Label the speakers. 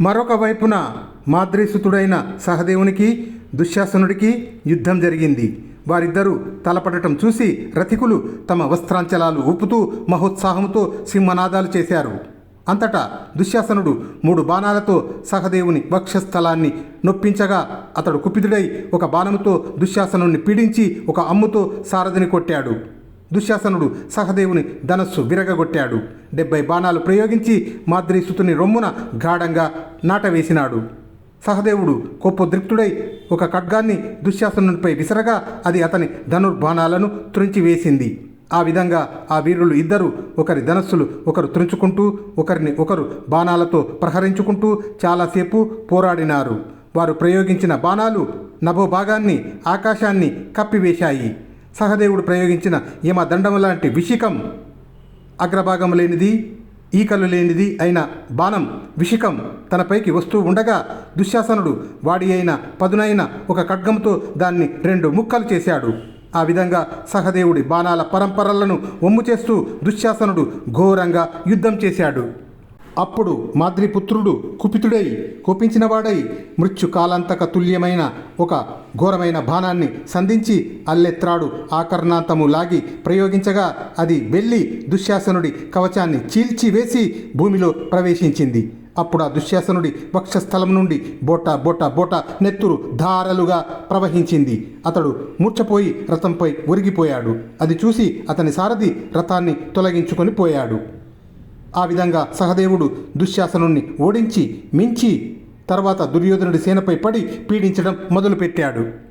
Speaker 1: మరొక వైపున మాద్రీసుతుడైన సహదేవునికి దుశ్శాసనుడికి యుద్ధం జరిగింది. వారిద్దరూ తలపడటం చూసి రథికులు తమ వస్త్రాంచలాలు ఊపుతూ మహోత్సాహంతో సింహనాదాలు చేశారు. అంతటా దుశ్శాసనుడు మూడు బాణాలతో సహదేవుని వక్షస్థలాన్ని నొప్పించగా అతడు కుపితుడై ఒక బాణముతో దుశ్శాసనుణ్ణి పీడించి ఒక అమ్ముతో సారథిని కొట్టాడు. దుశ్శాసనుడు సహదేవుని ధనస్సు విరగగొట్టాడు. డెబ్బై బాణాలు ప్రయోగించి మాద్రీసుతుని రొమ్మున గాఢంగా నాటవేసినాడు. సహదేవుడు కోపోద్రిక్తుడై ఒక ఖడ్గాన్ని దుశ్శాసనుడిపై విసరగా అది అతని ధనుర్బాణాలను త్రుంచివేసింది. ఆ విధంగా ఆ వీరులు ఇద్దరు ఒకరి ధనస్సులు ఒకరు త్రుంచుకుంటూ ఒకరిని ఒకరు బాణాలతో ప్రహరించుకుంటూ చాలాసేపు పోరాడినారు. వారు ప్రయోగించిన బాణాలు నభోభాగాన్ని ఆకాశాన్ని కప్పివేశాయి. సహదేవుడు ప్రయోగించిన యమదండం లాంటి విషికం అగ్రభాగం లేనిది ఈకలు లేనిది అయిన బాణం విషికం తనపైకి వస్తూ ఉండగా దుశ్శాసనుడు వాడి అయిన పదునైన ఒక ఖడ్గంతో దాన్ని రెండు ముక్కలు చేశాడు. ఆ విధంగా సహదేవుడి బాణాల పరంపరలను ఒమ్ము చేస్తూ దుశ్శాసనుడు ఘోరంగా యుద్ధం చేశాడు. అప్పుడు మాద్రిపుత్రుడు కుపితుడై కోపించినవాడై మృత్యుకాలాంతక తుల్యమైన ఒక ఘోరమైన బాణాన్ని సంధించి అల్లెత్రాడు. ఆకర్ణాంతము లాగి ప్రయోగించగా అది వెళ్ళి దుశ్శాసనుడి కవచాన్ని చీల్చివేసి భూమిలో ప్రవేశించింది. అప్పుడు ఆ దుశ్శాసనుడి వక్షస్థలం నుండి బోట బోట బోట నెత్తురు ధారలుగా ప్రవహించింది. అతడు మూర్ఛపోయి రథంపై ఒరిగిపోయాడు. అది చూసి అతని సారథి రథాన్ని తొలగించుకొని పోయాడు. ఆ విధంగా సహదేవుడు దుశ్శాసనుణ్ణి ఓడించి మించి తర్వాత దుర్యోధనుడి సేనపై పడి పీడించడం మొదలుపెట్టాడు.